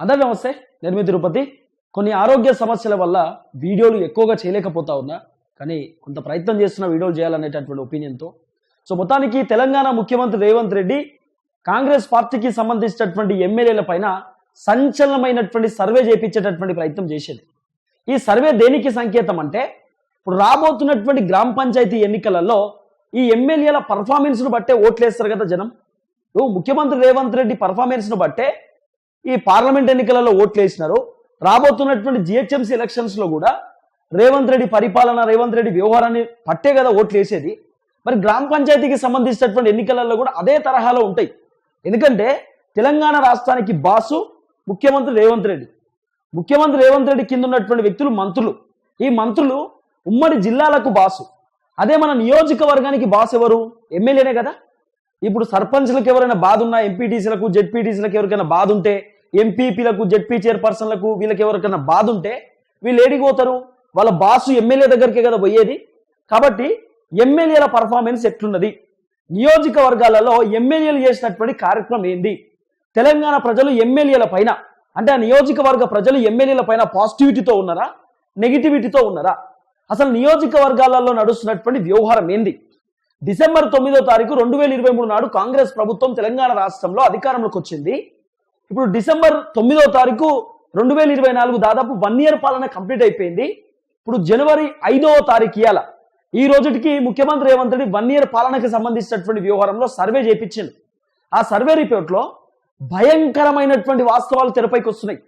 అందరి నమస్తే నేను మీ తిరుపతి కొన్ని ఆరోగ్య సమస్యల వల్ల వీడియోలు ఎక్కువగా చేయలేకపోతా ఉన్నా కానీ కొంత ప్రయత్నం చేస్తున్న వీడియోలు చేయాలనేటటువంటి ఒపీనియన్తో సో మొత్తానికి తెలంగాణ ముఖ్యమంత్రి రేవంత్ రెడ్డి కాంగ్రెస్ పార్టీకి సంబంధించినటువంటి ఎమ్మెల్యేల పైన సంచలనమైనటువంటి సర్వే చేపించేటటువంటి ప్రయత్నం చేసేది. ఈ సర్వే దేనికి సంకేతం అంటే ఇప్పుడు రాబోతున్నటువంటి గ్రామ పంచాయతీ ఎన్నికలలో ఈ ఎమ్మెల్యేల పర్ఫార్మెన్స్ను బట్టే ఓట్లేస్తారు కదా జనం. ముఖ్యమంత్రి రేవంత్ రెడ్డి పర్ఫార్మెన్స్ను బట్టే ఈ పార్లమెంట్ ఎన్నికలలో ఓట్లు వేసినారు రాబోతున్నటువంటి జిహెచ్ఎంసీ ఎలక్షన్స్లో కూడా రేవంత్ రెడ్డి పరిపాలన రేవంత్ రెడ్డి వ్యవహారాన్ని పట్టే కదా ఓట్లు వేసేది మరి గ్రామ పంచాయతీకి సంబంధించినటువంటి ఎన్నికలలో కూడా అదే తరహాలో ఉంటాయి. ఎందుకంటే తెలంగాణ రాష్ట్రానికి బాసు ముఖ్యమంత్రి రేవంత్ రెడ్డి. ముఖ్యమంత్రి రేవంత్ రెడ్డి కింద ఉన్నటువంటి వ్యక్తులు మంత్రులు. ఈ మంత్రులు ఉమ్మడి జిల్లాలకు బాసు. అదే మన నియోజకవర్గానికి బాస్ ఎవరు? ఎమ్మెల్యేనే కదా. ఇప్పుడు సర్పంచ్లకు ఎవరైనా బాధ ఉన్నా ఎంపీటీసీలకు జెడ్పీటీసీలకు ఎవరికైనా బాధ ఉంటే ఎంపీపీలకు జడ్పీ చైర్పర్సన్లకు వీళ్ళకి ఎవరికైనా బాధ ఉంటే వీళ్ళు ఏడికి పోతారు? వాళ్ళ బాసు ఎమ్మెల్యే దగ్గరికే కదా పోయేది? కాబట్టి ఎమ్మెల్యేల పర్ఫార్మెన్స్ ఎట్లున్నది? నియోజకవర్గాలలో ఎమ్మెల్యేలు చేసినటువంటి కార్యక్రమం ఏంది? తెలంగాణ ప్రజలు ఎమ్మెల్యేల పైన అంటే ఆ నియోజకవర్గ ప్రజలు ఎమ్మెల్యేల పైన పాజిటివిటీతో ఉన్నారా? నెగిటివిటీతో ఉన్నారా? అసలు నియోజకవర్గాలలో నడుస్తున్నటువంటి వ్యవహారం ఏంది? డిసెంబర్ తొమ్మిదో తారీఖు రెండు వేల ఇరవై మూడు నాడు కాంగ్రెస్ ప్రభుత్వం తెలంగాణ రాష్ట్రంలో అధికారంలోకి వచ్చింది. ఇప్పుడు డిసెంబర్ తొమ్మిదో తారీఖు రెండు వేల ఇరవై నాలుగు దాదాపు వన్ ఇయర్ పాలన కంప్లీట్ అయిపోయింది. ఇప్పుడు జనవరి ఐదవ తారీఖు ఇయాల ఈ రోజుకి ముఖ్యమంత్రి రేవంత్ రెడ్డి వన్ ఇయర్ పాలనకు సంబంధించినటువంటి వ్యవహారంలో సర్వే చేయించింది ఆ సర్వే రిపోర్ట్లో భయంకరమైనటువంటి వాస్తవాలు తెరపైకి వస్తున్నాయి.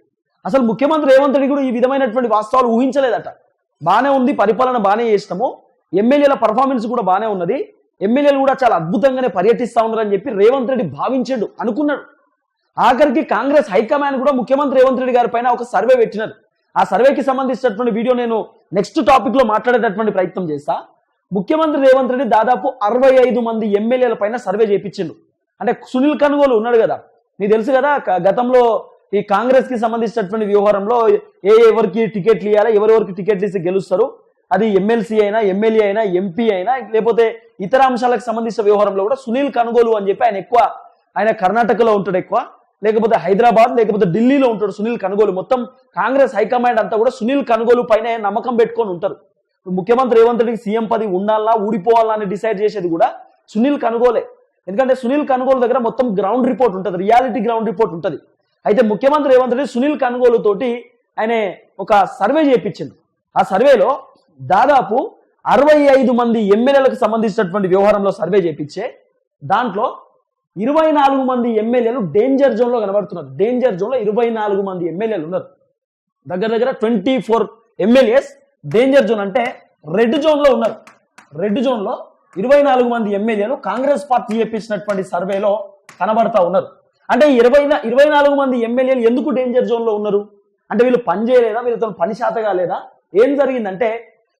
అసలు ముఖ్యమంత్రి రేవంత్ రెడ్డి కూడా ఈ విధమైనటువంటి వాస్తవాలు ఊహించలేదట. బాగానే ఉంది పరిపాలన బాగానే చేసినాము. ఎమ్మెల్యేల పర్ఫార్మెన్స్ కూడా బాగానే ఉన్నది. ఎమ్మెల్యేలు కూడా చాలా అద్భుతంగానే పర్యటిస్తా ఉన్నారని చెప్పి రేవంత్ రెడ్డి భావించాడు అనుకున్నాడు. ఆఖరికి కాంగ్రెస్ హైకమాండ్ కూడా ముఖ్యమంత్రి రేవంత్ రెడ్డి గారి పైన ఒక సర్వే పెట్టినారు ఆ సర్వేకి సంబంధించినటువంటి వీడియో నేను నెక్స్ట్ టాపిక్లో మాట్లాడేటటువంటి ప్రయత్నం చేస్తా. ముఖ్యమంత్రి రేవంత్ రెడ్డి దాదాపు అరవై ఐదు మంది ఎమ్మెల్యేల పైన సర్వే చేయించిండు అంటే సునీల్ కనుగోలు ఉన్నాడు కదా. నీకు తెలుసు కదా గతంలో ఈ కాంగ్రెస్కి సంబంధించినటువంటి వ్యవహారంలో ఏ ఎవరికి టికెట్లు ఇవ్వాలి ఎవరెవరికి టికెట్లు ఇస్తే గెలుస్తారు. అది ఎమ్మెల్సీ అయినా ఎమ్మెల్యే అయినా ఎంపీ అయినా లేకపోతే ఇతర అంశాలకు సంబంధించిన వ్యవహారంలో కూడా సునీల్ కనుగోలు అని చెప్పి ఆయన ఎక్కువ ఆయన కర్ణాటకలో ఉంటాడు ఎక్కువ. లేకపోతే హైదరాబాద్ లేకపోతే ఢిల్లీలో ఉంటాడు సునీల్ కనుగోలు. మొత్తం కాంగ్రెస్ హైకమాండ్ అంతా కూడా సునీల్ కనుగోలు పైన నమ్మకం పెట్టుకొని ఉంటారు. ముఖ్యమంత్రి రేవంత్ రెడ్డికి సీఎం పది ఉండాలా ఊడిపోవాలా అని డిసైడ్ చేసేది కూడా సునీల్ కనుగోలే. ఎందుకంటే సునీల్ కనుగోలు దగ్గర మొత్తం గ్రౌండ్ రిపోర్ట్ ఉంటుంది రియాలిటీ గ్రౌండ్ రిపోర్ట్ ఉంటుంది. అయితే ముఖ్యమంత్రి రేవంత్ రెడ్డి సునీల్ కనుగోలు తోటి ఆయన ఒక సర్వే చేయించింది ఆ సర్వేలో దాదాపు అరవై ఐదు మంది ఎమ్మెల్యేలకు సంబంధించినటువంటి వ్యవహారంలో సర్వే చేయించే దాంట్లో ఇరవై నాలుగు మంది ఎమ్మెల్యేలు డేంజర్ జోన్లో కనబడుతున్నారు. డేంజర్ జోన్లో ఇరవై నాలుగు మంది ఎమ్మెల్యేలు ఉన్నారు. దగ్గర దగ్గర twenty four MLAs danger zone అంటే రెడ్ జోన్లో ఉన్నారు. రెడ్ జోన్లో ఇరవై నాలుగు మంది ఎమ్మెల్యేలు కాంగ్రెస్ పార్టీ చేపించినటువంటి సర్వేలో కనబడతా ఉన్నారు. అంటే ఇరవై ఇరవై నాలుగు మంది ఎమ్మెల్యేలు ఎందుకు డేంజర్ జోన్లో ఉన్నారు? అంటే వీళ్ళు పని చేయలేదా? వీళ్ళతో పని శాతగా లేదా? ఏం జరిగిందంటే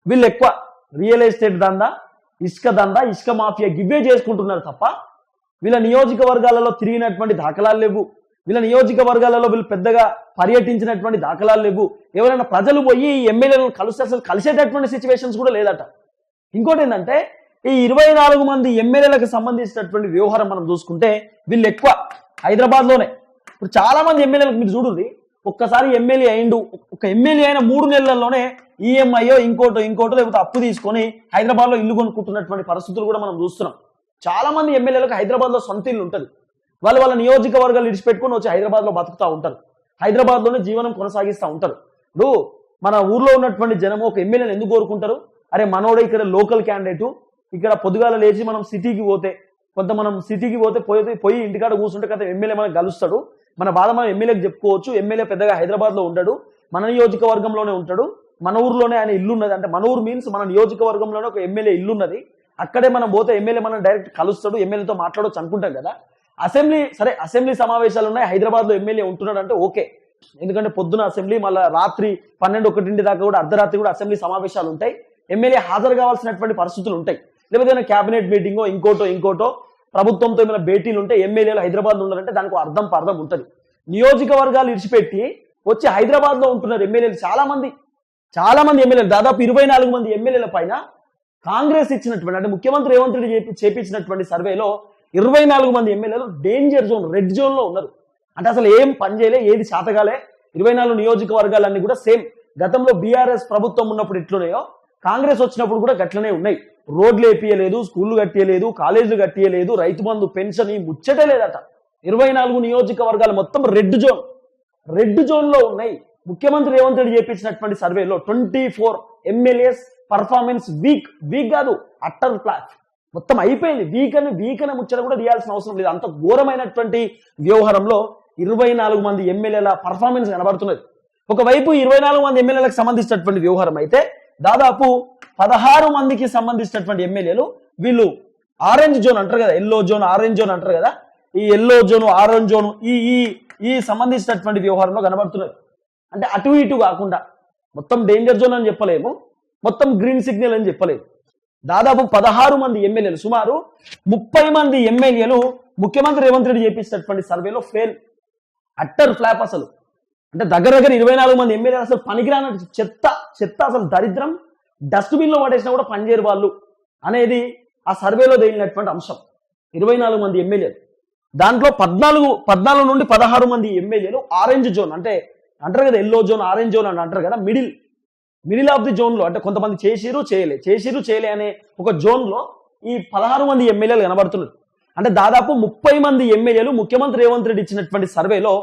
వీళ్ళు ఎక్కువ రియల్ ఎస్టేట్ దందా ఇసుక దందా ఇసుక మాఫియా గివ్వే చేసుకుంటున్నారు తప్ప వీళ్ళ నియోజకవర్గాలలో తిరిగినటువంటి దాఖలాలు లేవు. వీళ్ళ నియోజకవర్గాలలో వీళ్ళు పెద్దగా పర్యటించినటువంటి దాఖలాలు లేవు. ఎవరైనా ప్రజలు పోయి ఎమ్మెల్యేలను కలిసి అసలు కలిసేటటువంటి సిచ్యువేషన్స్ కూడా లేదట. ఇంకోటి ఏంటంటే ఈ ఇరవై నాలుగు మంది ఎమ్మెల్యేలకు సంబంధించినటువంటి వ్యవహారం మనం చూసుకుంటే వీళ్ళు ఎక్కువ హైదరాబాద్లోనే ఇప్పుడు చాలా మంది ఎమ్మెల్యేలకు మీరు చూడండి ఒక్కసారి ఎమ్మెల్యే అయిండు ఒక ఎమ్మెల్యే అయిన మూడు నెలల్లోనే ఈఎంఐయో ఇంకోటో ఇంకోటో లేకపోతే అప్పు తీసుకొని హైదరాబాద్లో ఇల్లు కొనుక్కుంటున్నటువంటి పరిస్థితులు కూడా మనం చూస్తున్నాం. చాలా మంది ఎమ్మెల్యేలకు హైదరాబాద్లో సొంత ఇల్లు ఉంటుంది. వాళ్ళు వాళ్ళ నియోజకవర్గాలు ఇడిచిపెట్టుకొని వచ్చి హైదరాబాద్లో బతుకుతూ ఉంటారు. హైదరాబాద్లోనే జీవనం కొనసాగిస్తూ ఉంటారు. ఇప్పుడు మన ఊర్లో ఉన్నటువంటి జనం ఒక ఎమ్మెల్యేని ఎందుకు కోరుకుంటారు? అరే మనోడే ఇక్కడ లోకల్ క్యాండిడేట్. ఇక్కడ పొద్దుగాల లేచి మనం సిటీకి పోతే కొంత మనం సిటీకి పోతే పోయి పోయి ఇంటికాడ కూర్చుంటే కదా ఎమ్మెల్యే మనకు కలుస్తాడు మన బాధ మనం ఎమ్మెల్యేకి చెప్పుకోవచ్చు. ఎమ్మెల్యే పెద్దగా హైదరాబాద్లో ఉంటాడు మన నియోజకవర్గంలోనే ఉంటాడు. మన ఊర్లోనే ఆయన ఇల్లు ఉన్నది అంటే మన ఊరు మీన్స్ మన నియోజకవర్గంలోనే ఒక ఎమ్మెల్యే ఇల్లు ఉన్నది అక్కడే మనం పోతే ఎమ్మెల్యే మనం డైరెక్ట్ కలుస్తాడు ఎమ్మెల్యేతో మాట్లాడొచ్చు అనుకుంటాం కదా. అసెంబ్లీ సరే అసెంబ్లీ సమావేశాలు ఉన్నాయి హైదరాబాద్లో ఎమ్మెల్యే ఉంటున్నాడు అంటే ఓకే. ఎందుకంటే పొద్దున అసెంబ్లీ మళ్ళీ రాత్రి పన్నెండు ఒకటింటి దాకా కూడా అర్ధరాత్రి కూడా అసెంబ్లీ సమావేశాలు ఉంటాయి. ఎమ్మెల్యే హాజరు కావాల్సినటువంటి పరిస్థితులు ఉంటాయి. లేకపోతే క్యాబినెట్ మీటింగో ఇంకోటో ఇంకోటో ప్రభుత్వంతో ఏమైనా భేటీలు ఉంటే ఎమ్మెల్యేలు హైదరాబాద్లో ఉన్నారంటే దానికి అర్థం పర్థం ఉంటుంది. నియోజకవర్గాలు ఇడిచిపెట్టి వచ్చి హైదరాబాద్లో ఉంటున్నారు ఎమ్మెల్యేలు చాలా మంది చాలా మంది ఎమ్మెల్యేలు దాదాపు ఇరవై నాలుగు మంది ఎమ్మెల్యేల పైన కాంగ్రెస్ ఇచ్చినటువంటి అంటే ముఖ్యమంత్రి రేవంత్ రెడ్డి చేపి- చేపించినటువంటి సర్వేలో ఇరవై నాలుగు మంది ఎమ్మెల్యేలు డేంజర్ జోన్ రెడ్ జోన్లో ఉన్నారు. అంటే అసలు ఏం పని చేయలే ఏది శాతగాలే ఇరవై నాలుగు నియోజకవర్గాలన్నీ కూడా సేమ్. గతంలో బీఆర్ఎస్ ప్రభుత్వం ఉన్నప్పుడు ఎట్లున్నాయో కాంగ్రెస్ వచ్చినప్పుడు కూడా గట్లనే ఉన్నాయి. రోడ్లు వేపియలేదు స్కూళ్ళు కట్టియలేదు కాలేజీలు కట్టియలేదు రైతు బంధు పెన్షన్ ఈ ముచ్చటే లేదట. ఇరవై నాలుగు నియోజకవర్గాలు మొత్తం రెడ్ జోన్. రెడ్ జోన్లో ఉన్నాయి. ముఖ్యమంత్రి రేవంత్ రెడ్డి చేపించినటువంటి సర్వేలో twenty four MLAs performance weak weak కాదు అట్టర్ ఫ్లాట్ మొత్తం అయిపోయింది. వీక్ అని వీక్ అనే ముచ్చట కూడా తీయాల్సిన అవసరం లేదు. అంత ఘోరమైనటువంటి వ్యవహారంలో ఇరవై నాలుగు మంది ఎమ్మెల్యేల పర్ఫార్మెన్స్ కనబడుతున్నది. ఒకవైపు ఇరవై నాలుగు మంది ఎమ్మెల్యేలకు సంబంధించినటువంటి వ్యవహారం అయితే దాదాపు పదహారు మందికి సంబంధించినటువంటి ఎమ్మెల్యేలు వీళ్ళు ఆరెంజ్ జోన్ అంటారు కదా ఎల్లో జోన్ ఆరెంజ్ జోన్ అంటారు కదా ఈ ఎల్లో జోన్ ఆరెంజ్ జోన్ ఈ ఈ ఈ సంబంధించినటువంటి వ్యవహారంలో కనబడుతున్నారు అంటే అటు ఇటు కాకుండా మొత్తం డేంజర్ జోన్ అని చెప్పలేము. మొత్తం గ్రీన్ సిగ్నల్ అని చెప్పలేదు. దాదాపు పదహారు మంది ఎమ్మెల్యేలు సుమారు ముప్పై మంది ఎమ్మెల్యేలు ముఖ్యమంత్రి రేవంత్ రెడ్డి చేపించినటువంటి సర్వేలో ఫెయిల్ అట్టర్ ఫ్లాప్ అసలు. అంటే దగ్గర దగ్గర ఇరవై నాలుగు మంది ఎమ్మెల్యేలు అసలు పనికిరాన చెత్త చెత్త అసలు దరిద్రం. డస్ట్బిన్లో పడేసినా కూడా పనిచేయరు వాళ్ళు అనేది ఆ సర్వేలో తేలినటువంటి అంశం. ఇరవై నాలుగు మంది ఎమ్మెల్యేలు. దాంట్లో పద్నాలుగు పద్నాలుగు నుండి పదహారు మంది ఎమ్మెల్యేలు ఆరెంజ్ జోన్ అంటే అంటారు కదా ఎల్లో జోన్ ఆరెంజ్ జోన్ అని అంటారు కదా మిడిల్ మిడిల్ ఆఫ్ ది జోన్లో అంటే కొంతమంది చేసిరు చేయలే. చేసిరు చేయలే అనే ఒక జోన్లో ఈ పదహారు మంది ఎమ్మెల్యేలు కనబడుతున్నారు. అంటే దాదాపు ముప్పై మంది ఎమ్మెల్యేలు ముఖ్యమంత్రి రేవంత్ రెడ్డి ఇచ్చినటువంటి సర్వేలో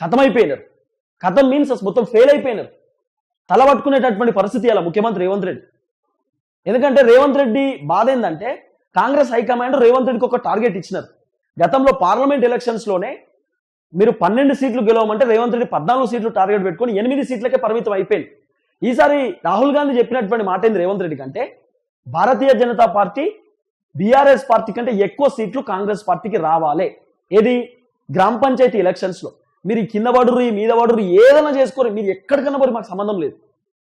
కథమైపోయినారు కథం మీన్స్ మొత్తం ఫెయిల్ అయిపోయినారు. తల పట్టుకునేటటువంటి పరిస్థితి అలా ముఖ్యమంత్రి రేవంత్ రెడ్డి. ఎందుకంటే రేవంత్ రెడ్డి బాధ ఏంటంటే కాంగ్రెస్ హైకమాండ్ రేవంత్ రెడ్డికి ఒక టార్గెట్ ఇచ్చినారు. గతంలో పార్లమెంట్ ఎలక్షన్స్లోనే మీరు పన్నెండు సీట్లు గెలవమంటే రేవంత్ రెడ్డి పద్నాలుగు సీట్లు టార్గెట్ పెట్టుకుని ఎనిమిది సీట్లకే పరిమితం అయిపోయింది. ఈసారి రాహుల్ గాంధీ చెప్పినటువంటి మాట ఏంది రేవంత్ రెడ్డి కంటే? Bharatiya Janata party BRS party కంటే ఎక్కువ సీట్లు కాంగ్రెస్ పార్టీకి రావాలి. ఏది? గ్రామ పంచాయతీ ఎలక్షన్స్లో. మీరు కింద పడురు ఈ మీద పడురు ఏదైనా చేసుకోరు. మీరు ఎక్కడికన్నా పోరు మాకు సంబంధం లేదు.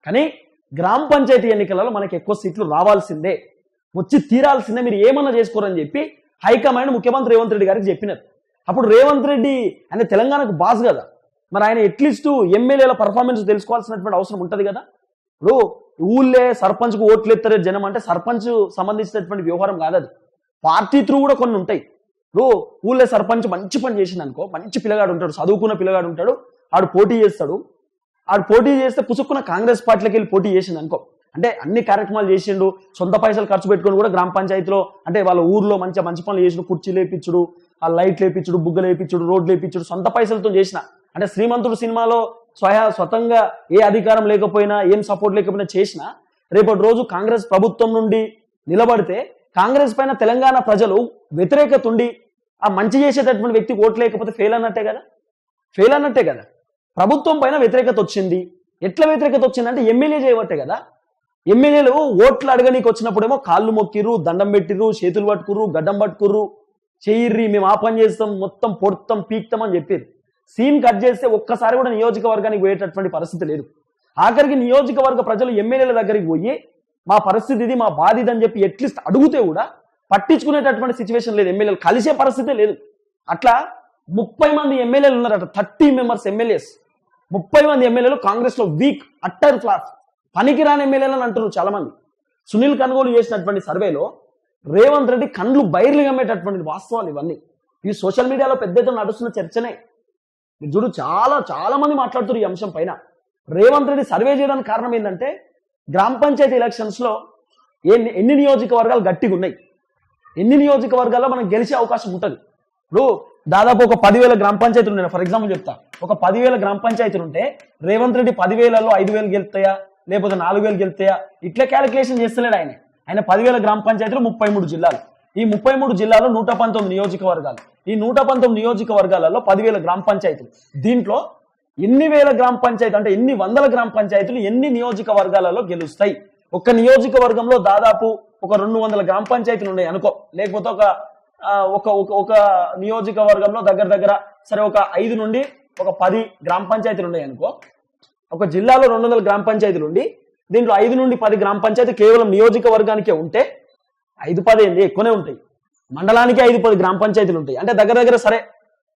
కానీ గ్రామ పంచాయతీ ఎన్నికలలో మనకి ఎక్కువ సీట్లు రావాల్సిందే. వచ్చి తీరాల్సిందే. మీరు ఏమన్నా చేసుకోరని చెప్పి హైకమాండ్ ముఖ్యమంత్రి రేవంత్ రెడ్డి గారికి చెప్పినారు. అప్పుడు రేవంత్ రెడ్డి అనే తెలంగాణకు బాస్ కదా. మరి ఆయన ఎట్లీస్ట్ ఎమ్మెల్యేల పర్ఫార్మెన్స్ తెలుసుకోవాల్సినటువంటి అవసరం ఉంటుంది కదా? ఇప్పుడు ఊళ్ళే సర్పంచ్కు ఓట్లు ఎత్తారే జనం అంటే సర్పంచ్ సంబంధించినటువంటి వ్యవహారం కాదు అది. పార్టీ త్రూ కూడా కొన్ని ఉంటాయి. ఇప్పుడు ఊళ్ళే సర్పంచ్ మంచి పని చేసింది అనుకో మంచి పిల్లగాడు ఉంటాడు చదువుకున్న పిల్లగాడు ఉంటాడు ఆడు పోటీ చేస్తాడు. ఆడు పోటీ చేస్తే పుసుక్కున్న కాంగ్రెస్ పార్టీలోకి వెళ్ళి పోటీ చేసింది అనుకో అంటే అన్ని కార్యక్రమాలు చేసిండు సొంత పైసలు ఖర్చు పెట్టుకొని కూడా గ్రామ పంచాయతీలో అంటే వాళ్ళ ఊర్లో మంచిగా మంచి పనులు చేసిన కుర్చీలు వేపించుడు ఆ లైట్లు వేపించుడు బుగ్గలు వేపించుడు రోడ్లు వేపించుడు సొంత పైసలతో చేసిన. అంటే శ్రీమంతుడు సినిమాలో స్వయ స్వతంగా ఏ అధికారం లేకపోయినా ఏం సపోర్ట్ లేకపోయినా చేసినా రేపటి రోజు కాంగ్రెస్ ప్రభుత్వం నుండి నిలబడితే కాంగ్రెస్ పైన తెలంగాణ ప్రజలు వ్యతిరేకత ఉండి ఆ మంచి చేసేటటువంటి వ్యక్తికి ఓట్లు లేకపోతే ఫెయిల్ అన్నట్టే కదా? ఫెయిల్ అన్నట్టే కదా? ప్రభుత్వం పైన వ్యతిరేకత వచ్చింది. ఎట్లా వ్యతిరేకత వచ్చిందంటే ఎమ్మెల్యే చేయబట్టే కదా? ఎమ్మెల్యేలు ఓట్లు అడగనీకి వచ్చినప్పుడేమో కాళ్ళు మొక్కిర్రు దండం పెట్టిర్రు చేతులు పట్టుకుర్రు గడ్డం పట్టుకుర్రు చెయ్యిర్రి మేము ఆ పని చేస్తాం మొత్తం పొడతాం పీక్తాం అని చెప్పేది సీన్ కట్ చేస్తే ఒక్కసారి కూడా నియోజకవర్గానికి పోయేటటువంటి పరిస్థితి లేదు. ఆఖరికి నియోజకవర్గ ప్రజలు ఎమ్మెల్యేల దగ్గరికి పోయి మా పరిస్థితి ఇది మా బాధ ఇది అని చెప్పి ఎట్లీస్ట్ అడిగితే కూడా పట్టించుకునేటటువంటి సిచ్యువేషన్ లేదు. ఎమ్మెల్యేలు కలిసే పరిస్థితే లేదు. అట్లా ముప్పై మంది ఎమ్మెల్యేలు ఉన్నారట థర్టీ మెంబర్స్ ఎమ్మెల్యేస్. ముప్పై మంది ఎమ్మెల్యేలు కాంగ్రెస్లో వీక్ అట్టర్ ఫ్లాప్ పనికిరాని ఎమ్మెల్యేలు అని అంటున్నారు చాలా మంది సునీల్ కనుగోలు చేసినటువంటి సర్వేలో రేవంత్ రెడ్డి కండ్లు బయర్లు గమ్మేటటువంటి వాస్తవాలు ఇవన్నీ. ఈ సోషల్ మీడియాలో పెద్ద ఎత్తున నడుస్తున్న చర్చనే. మీరు చూడు చాలా చాలా మంది మాట్లాడుతున్నారు ఈ అంశం పైన. రేవంత్ రెడ్డి సర్వే చేయడానికి కారణం ఏంటంటే గ్రామ పంచాయతీ ఎలక్షన్స్లో ఎన్ని ఎన్ని నియోజకవర్గాలు గట్టిగా ఉన్నాయి. ఎన్ని నియోజకవర్గాల్లో మనం గెలిచే అవకాశం ఉంటుంది. ఇప్పుడు దాదాపు ఒక పదివేల గ్రామ పంచాయతీలు ఉన్నాయి. ఫర్ ఎగ్జాంపుల్ చెప్తా. ఒక పదివేల గ్రామ పంచాయతీలు ఉంటే రేవంత్ రెడ్డి పదివేలలో ఐదు వేలు గెలుతాయా లేకపోతే నాలుగు వేలు గెలుతాయా ఇట్లా క్యాలిక్యులేషన్ చేస్తలేడు ఆయన. ఆయన పదివేల గ్రామ పంచాయతీలు ముప్పై మూడు జిల్లాలు. ఈ ముప్పై మూడు జిల్లాలో నూట పంతొమ్మిది నియోజకవర్గాలు. ఈ నూట పంతొమ్మిది నియోజకవర్గాలలో పదివేల గ్రామ పంచాయతీలు. దీంట్లో ఎన్ని వేల గ్రామ పంచాయతీ అంటే ఎన్ని వందల గ్రామ పంచాయతీలు ఎన్ని నియోజకవర్గాలలో గెలుస్తాయి? ఒక్క నియోజకవర్గంలో దాదాపు ఒక రెండు వందల గ్రామ పంచాయతీలు ఉన్నాయి అనుకో. లేకపోతే ఒక ఒక ఒక ఒక నియోజకవర్గంలో దగ్గర దగ్గర సరే ఒక ఐదు నుండి ఒక పది గ్రామ పంచాయతీలు ఉన్నాయి అనుకో. ఒక జిల్లాలో రెండు వందల గ్రామ పంచాయతీలు ఉండి దీంట్లో ఐదు నుండి పది గ్రామ పంచాయతీ కేవలం నియోజకవర్గానికే ఉంటే ఐదు పది ఏంది? ఎక్కువనే ఉంటాయి. మండలానికి ఐదు పది గ్రామ పంచాయతీలు ఉంటాయి. అంటే దగ్గర దగ్గర సరే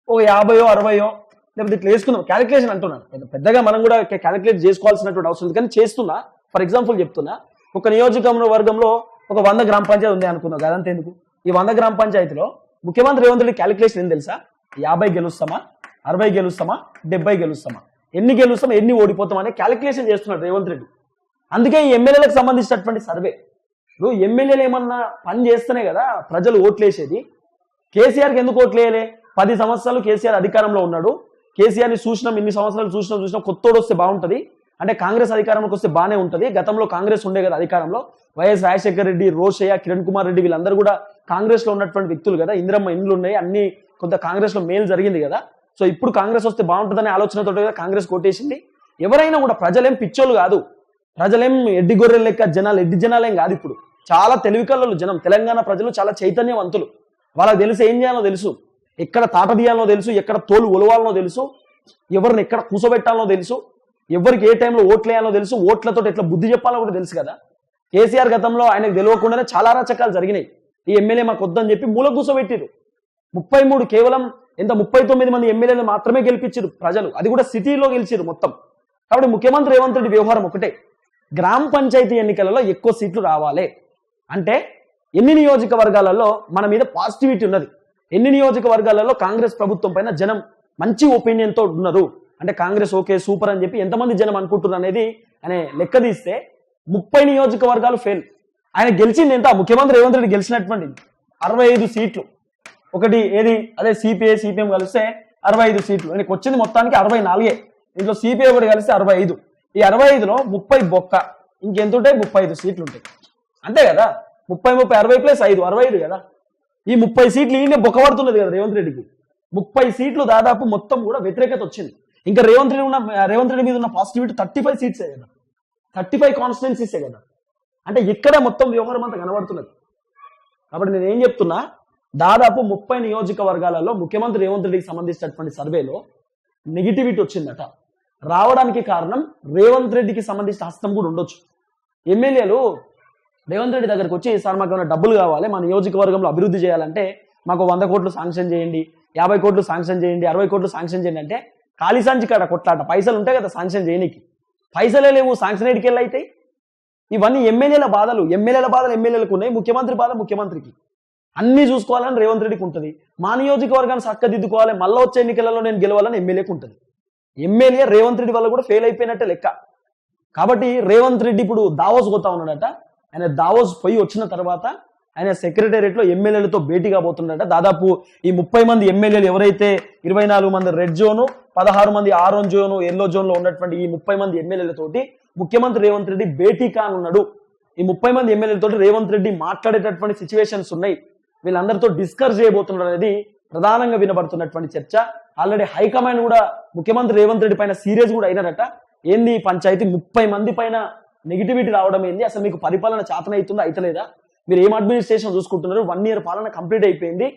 ఒక యాభయో అరవయో లేకపోతే ఇట్లా వేసుకుందాం. క్యాలిక్యులేషన్ అంటున్నాను. పెద్దగా మనం కూడా క్యాలిక్యులేట్ చేసుకోవాల్సినటువంటి అవసరం ఉంది. కానీ చేస్తున్నా. ఫర్ ఎగ్జాంపుల్ చెప్తున్నా. ఒక నియోజకవర్గంలో వర్గంలో ఒక వంద గ్రామ పంచాయతీ ఉంది అనుకుందాం. అదంతా ఎందుకు? ఈ వంద గ్రామ పంచాయతీలో ముఖ్యమంత్రి రేవంత్ రెడ్డి క్యాలిక్యులేషన్ ఏం తెలుసా? యాభై గెలుస్తామా? అరవై గెలుస్తామా? డెబ్బై గెలుస్తామా? ఎన్ని గెలుస్తామా ఎన్ని ఓడిపోతాం అనే క్యాలిక్యులేషన్ చేస్తున్నాడు రేవంత్ రెడ్డి. అందుకే ఈ ఎమ్మెల్యేలకు సంబంధించినటువంటి సర్వే నువ్వు ఎమ్మెల్యేలు ఏమన్నా పని చేస్తేనే కదా ప్రజలు ఓట్లేసేది. కేసీఆర్కి ఎందుకు ఓట్లేయలే? పది సంవత్సరాలు కేసీఆర్ అధికారంలో ఉన్నాడు. కేసీఆర్ని చూసినాం ఇన్ని సంవత్సరాలు చూసినాం చూసినాం కొత్తోడు వస్తే బాగుంటుంది. అంటే కాంగ్రెస్ అధికారంలోకి వస్తే బాగానే ఉంటుంది. గతంలో కాంగ్రెస్ ఉండే కదా అధికారంలో. వైఎస్ రాజశేఖర రెడ్డి రోషయ్య కిరణ్ కుమార్ రెడ్డి వీళ్ళందరూ కూడా కాంగ్రెస్లో ఉన్నటువంటి వ్యక్తులు కదా. ఇందిరమ్మ ఇండ్లు ఉన్నాయి అన్ని కొంత కాంగ్రెస్లో మేలు జరిగింది కదా. సో ఇప్పుడు కాంగ్రెస్ వస్తే బాగుంటుందనే ఆలోచనతో కదా కాంగ్రెస్ కొట్టేసింది ఎవరైనా కూడా ప్రజలేం పిచ్చోళ్ళు కాదు. ప్రజలేం ఎడ్డి గొర్రెల లెక్క జనాలు ఎడ్డి జనాలేం కాదు ఇప్పుడు. చాలా తెలివి జనం. తెలంగాణ ప్రజలు చాలా చైతన్యవంతులు. వాళ్ళకి తెలుసు ఏం చేయాలో తెలుసు. ఎక్కడ తాట తీయాలనో తెలుసు ఎక్కడ తోలు ఒలవాలనో తెలుసు ఎవరిని ఎక్కడ కూసోబెట్టాలనో తెలుసు ఎవరికి ఏ టైంలో ఓట్లేయాలో తెలుసు ఓట్లతో ఎట్లా బుద్ధి చెప్పాలో కూడా తెలుసు కదా. కేసీఆర్ గతంలో ఆయనకు తెలియకుండానే చాలా రాచకాలు జరిగినాయి. ఈ ఎమ్మెల్యే మాకు వద్దని చెప్పి మూల కూసబెట్టిరు ముప్పై మూడు కేవలం ఎంత ముప్పై తొమ్మిది మంది ఎమ్మెల్యేలు మాత్రమే గెలిపించారు ప్రజలు. అది కూడా సిటీలో గెలిచారు మొత్తం. కాబట్టి ముఖ్యమంత్రి రేవంత్ రెడ్డి వ్యవహారం ఒకటే. గ్రామ పంచాయతీ ఎన్నికలలో ఎక్కువ సీట్లు రావాలి. అంటే ఎన్ని నియోజకవర్గాలలో మన మీద పాజిటివిటీ ఉన్నది? ఎన్ని నియోజకవర్గాలలో కాంగ్రెస్ ప్రభుత్వం పైన జనం మంచి ఒపీనియన్తో ఉన్నారు? అంటే కాంగ్రెస్ ఓకే సూపర్ అని చెప్పి ఎంతమంది జనం అనుకుంటున్నారు అనేది అనే లెక్క తీస్తే ముప్పై నియోజకవర్గాలు ఫెయిల్ ఆయన గెలిచింది ఎంత? ముఖ్యమంత్రి రేవంత్ రెడ్డి గెలిచినటువంటి అరవై ఐదు సీట్లు. ఒకటి ఏది? అదే సిపిఐ సిపిఎం కలిస్తే అరవై ఐదు సీట్లు. ఆయనకు వచ్చింది మొత్తానికి అరవై నాలుగే. దీంట్లో సిపిఐ ఒకటి కలిస్తే అరవై ఐదు. ఈ అరవై ఐదులో ముప్పై బొక్క ఇంకెంత ఉంటాయి ముప్పై ఐదు సీట్లు ఉంటాయి అంతే కదా? ముప్పై ముప్పై అరవై ప్లస్ ఐదు అరవై ఐదు కదా? ఈ ముప్పై సీట్లు ఈయన బొక్కబడుతున్నది కదా రేవంత్ రెడ్డికి. ముప్పై సీట్లు దాదాపు మొత్తం కూడా వ్యతిరేకత వచ్చింది. ఇంకా రేవంత్ రెడ్డి ఉన్న రేవంత్ రెడ్డి మీద ఉన్న పాజిటివిటీ థర్టీ ఫైవ్ సీట్సే కదా? థర్టీ ఫైవ్ కాన్స్టిట్యున్సీసే కదా? అంటే ఇక్కడే మొత్తం వ్యవహారం అంతా కనబడుతున్నది. కాబట్టి నేను ఏం చెప్తున్నా? దాదాపు ముప్పై నియోజకవర్గాలలో ముఖ్యమంత్రి రేవంత్ రెడ్డికి సంబంధించినటువంటి సర్వేలో నెగిటివిటీ వచ్చిందట. రావడానికి కారణం రేవంత్ రెడ్డికి సంబంధించిన హస్తం కూడా ఉండొచ్చు. ఎమ్మెల్యేలు రేవంత్ రెడ్డి దగ్గరకు వచ్చి సార్ మాకు ఏమైనా డబ్బులు కావాలి మా నియోజకవర్గంలో అభివృద్ధి చేయాలంటే మాకు వంద కోట్లు శాంక్షన్ చేయండి యాభై కోట్లు శాంక్షన్ చేయండి అరవై కోట్లు శాంక్షన్ చేయండి అంటే ఖాళీ సంచి కాడ కొట్లాట. పైసలు ఉంటాయి కదా శాంక్షన్ చేయనికి. పైసలే లేవు శాంక్షన్ ఎడికి వెళ్ళి ఇవన్నీ ఎమ్మెల్యేల బాధలు. ఎమ్మెల్యేల బాధలు ఎమ్మెల్యేలకు ఉన్నాయి ముఖ్యమంత్రి బాధ ముఖ్యమంత్రికి. అన్ని చూసుకోవాలని రేవంత్ రెడ్డికి ఉంటుంది. మా నియోజకవర్గాన్ని చక్కదిద్దుకోవాలి మళ్ళీ వచ్చే ఎన్నికలలో నేను గెలవాలని ఎమ్మెల్యేకు ఉంటుంది. ఎమ్మెల్యే రేవంత్ రెడ్డి వల్ల కూడా ఫెయిల్ అయిపోయినట్టే లెక్క. కాబట్టి రేవంత్ రెడ్డి ఇప్పుడు దావోస్ పోతా ఉన్నాడట. ఆయన దావోస్ పోయి వచ్చిన తర్వాత ఆయన సెక్రటేరియట్లో ఎమ్మెల్యేలతో భేటీగా పోతున్నాడట. దాదాపు ఈ ముప్పై మంది ఎమ్మెల్యేలు ఎవరైతే ఇరవై నాలుగు మంది రెడ్ జోను పదహారు మంది ఆరెంజ్ జోను ఎల్లో జోన్లో ఉన్నటువంటి ఈ ముప్పై మంది ఎమ్మెల్యేలతోటి ముఖ్యమంత్రి రేవంత్ రెడ్డి భేటీ కానున్నాడు. ఈ ముప్పై మంది ఎమ్మెల్యేలతో రేవంత్ రెడ్డి మాట్లాడేటటువంటి సిచ్యువేషన్స్ ఉన్నాయి. వీళ్ళందరితో డిస్కస్ చేయబోతున్నాడు అనేది ప్రధానంగా వినబడుతున్నటువంటి చర్చ. ఆల్రెడీ హైకమాండ్ కూడా ముఖ్యమంత్రి రేవంత్ రెడ్డి పైన సీరియస్ కూడా అయినారట. ఏంది పంచాయతీ ముప్పై మంది పైన నెగిటివిటీ రావడం ఏంది? అసలు మీకు పరిపాలన చాతన అవుతుందా అయితలేదా? మీరు ఏం అడ్మినిస్ట్రేషన్ చూసుకుంటున్నారు? వన్ ఇయర్ పాలన కంప్లీట్ అయిపోయింది.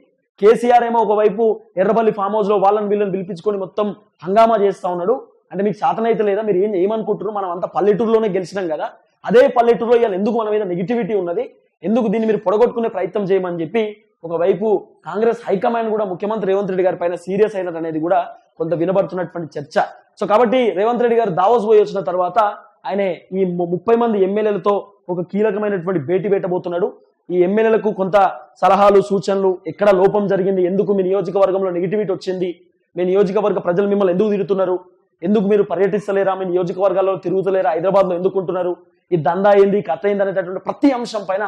కేసీఆర్ ఏమో ఒకవైపు ఎర్రబల్లి ఫామ్ హౌస్లో వాళ్ళని వీళ్ళని పిలిపించుకొని మొత్తం హంగామా చేస్తా ఉన్నాడు. అంటే మీకు చేతన అయితే లేదా మీరు ఏం ఏమనుకుంటున్నారు? మనం అంతా పల్లెటూరులోనే గెలిచినాం కదా. అదే పల్లెటూరులో ఇవాళ ఎందుకు మన మీద నెగిటివిటీ ఉన్నది? ఎందుకు దీన్ని మీరు పొడగొట్టుకునే ప్రయత్నం చేయమని చెప్పి ఒకవైపు కాంగ్రెస్ హైకమాండ్ కూడా ముఖ్యమంత్రి రేవంత్ రెడ్డి గారి పైన సీరియస్ అయినది అనేది కూడా కొంత వినబడుతున్నటువంటి చర్చ. సో కాబట్టి రేవంత్ రెడ్డి గారు దావోస్ పోయి వచ్చిన తర్వాత ఆయన ఈ ము- ముప్పై మంది ఎమ్మెల్యేలతో ఒక కీలకమైనటువంటి భేటీ పెట్టబోతున్నాడు. ఈ ఎమ్మెల్యేలకు కొంత సలహాలు సూచనలు ఎక్కడ లోపం జరిగింది ఎందుకు మీ నియోజకవర్గంలో నెగిటివిటీ వచ్చింది మీ నియోజకవర్గ ప్రజలు మిమ్మల్ని ఎందుకు తిరుగుతున్నారు ఎందుకు మీరు పర్యటిస్తలేరా మీ నియోజకవర్గాల్లో తిరుగుతలేరా హైదరాబాద్లో ఎందుకు ఉంటున్నారు ఈ దందా ఏంది కథ ఏంది అనేటటువంటి ప్రతి అంశం పైన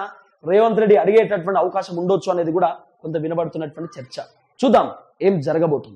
రేవంత్ రెడ్డి అడిగేటటువంటి అవకాశం ఉండొచ్చు అనేది కూడా కొంత వినబడుతున్నటువంటి చర్చ. చూద్దాం ఏం జరగబోతుందో.